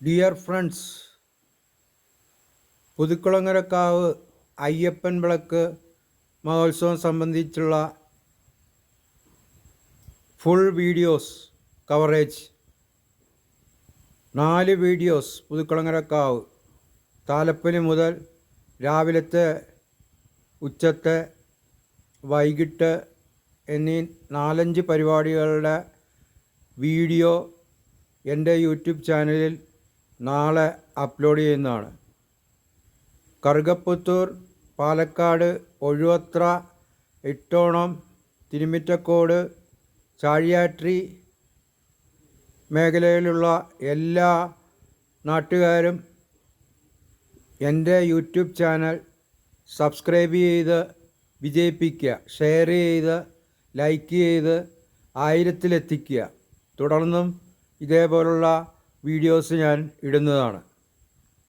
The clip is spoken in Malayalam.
ഡിയർ ഫ്രണ്ട്സ് പുതുക്കുളങ്ങരക്കാവ് അയ്യപ്പൻ വിളക്ക് മഹോത്സവം സംബന്ധിച്ചുള്ള ഫുൾ വീഡിയോസ് കവറേജ് നാല് വീഡിയോസ് പുതുക്കുളങ്ങരക്കാവ്. താലപ്പലി മുതൽ രാവിലത്തെ ഉച്ചത്തെ വൈകിട്ട് എന്നീ നാലഞ്ച് പരിപാടികളുടെ വീഡിയോ എന്റെ യൂട്യൂബ് ചാനലിൽ നാളെ അപ്ലോഡ് ചെയ്യുന്നതാണ്. കറുകപ്പുത്തൂർ പാലക്കാട് ഒഴുവത്ര ഇട്ടോണം തിരുമിറ്റക്കോട് ചാഴിയാട്രി മേഖലയിലുള്ള എല്ലാ നാട്ടുകാരും എന്റെ യൂട്യൂബ് ചാനൽ സബ്സ്ക്രൈബ് ചെയ്ത് വിജയിപ്പിക്കുക ഷെയർ ചെയ്ത് ലൈക്ക് ചെയ്ത് ആയിരത്തിലെത്തിക്കുക. തുടർന്നും ഇതേപോലുള്ള വീഡിയോസ് ഞാൻ ഇടുന്നതാണ്.